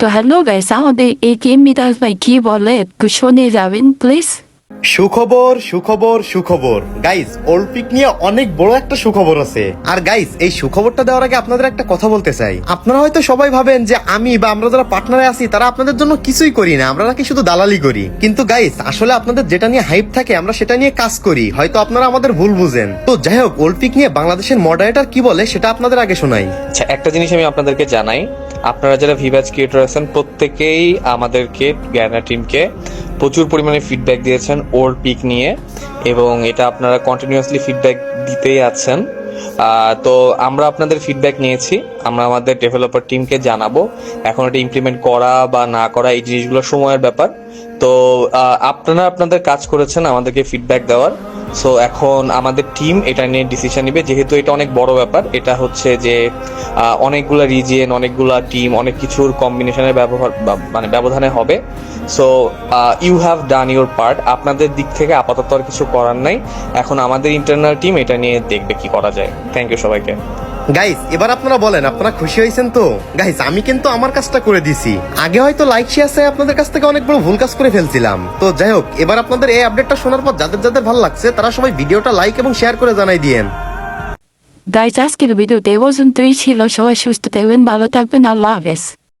তো hello guys আমাদের এই গেমটা ভাই কি বলে একটু শুনে যাবেন প্লিজ সুখবর সুখবর সুখবর। গাইস অলিম্পিক নিয়ে অনেক বড় একটা সুখবর আছে। আর গাইস এই সুখবরটা দেওয়ার আগে আপনাদের একটা কথা বলতে চাই। আপনারা হয়তো সবাই ভাবেন যে আমি বা আমরা যারা পার্টনারে আছি তারা আপনাদের জন্য কিছুই করি না আমরা নাকি শুধু দালালি করি। কিন্তু গাইস আসলে আপনাদের যেটা নিয়ে হাইপ থাকে আমরা সেটা নিয়ে কাজ করি। হয়তো আপনারা আমাদের ভুল বুঝেন। তো যাই হোক অলিম্পিক নিয়ে বাংলাদেশের মডারেটর কি বলে সেটা আপনাদের আগে শোনাই। আচ্ছা একটা জিনিস আমি আপনাদেরকে জানাই। আপনারা যারা ভিভাজ ক্রিয়েটর আছেন, প্রত্যেকেই আমাদেরকে গ্যানা টিমকে প্রচুর পরিমাণে ফিডব্যাক দিয়েছেন ওর পিক নিয়ে এবং এটা আপনারা কন্টিনিউয়াসলি ফিডব্যাক দিতেই আছেন। তো আমরা আপনাদের ফিডব্যাক নিয়েছি, আমরা আমাদের ডেভেলপার টিমকে জানাব। এখন এটা ইমপ্লিমেন্ট করা বা না করা এই জিনিসগুলো সময়ের ব্যাপার। তো আপনারা আপনাদের কাজ করেছেন আমাদেরকে ফিডব্যাক দেওয়ার। সো এখন আমাদের টিম এটা নিয়ে ডিসিশন নিবে। যেহেতু এটা অনেক বড় ব্যাপার, এটা হচ্ছে যে অনেকগুলো রিজিয়ন অনেকগুলো টিম অনেক কিছুর কম্বিনেশনের ব্যবহার মানে ব্যবধানে হবে। So you have done your part আপনাদের দিক থেকে আপাতত আর কিছু করার নাই। এখন আমাদের ইন্টারনাল টিম এটা নিয়ে দেখবে কি করা যায়। থ্যাংক ইউ সবাইকে। গাইস এবার আপনারা বলেন, আপনারা খুশি হয়েছেন তো? গাইস আমি কিন্তু আমার কাজটা করে দিছি। আগে হয়তো লাইক শেয়ার চাই আপনাদের কাছ থেকে অনেক বড় ভুল কাজ করে ফেলছিলাম। তো যাই হোক, এবার আপনাদের এই আপডেটটা শোনার পর যাদের যাদের ভালো লাগছে, তারা সবাই ভিডিওটা লাইক এবং শেয়ার করে জানাই দিয়েন। গাইস আজকের ভিডিওতে ওজন তুই ছিল। সবাই সুস্থ থাকবেন, ভালো থাকবেন। আল্লাহ হাফেজ।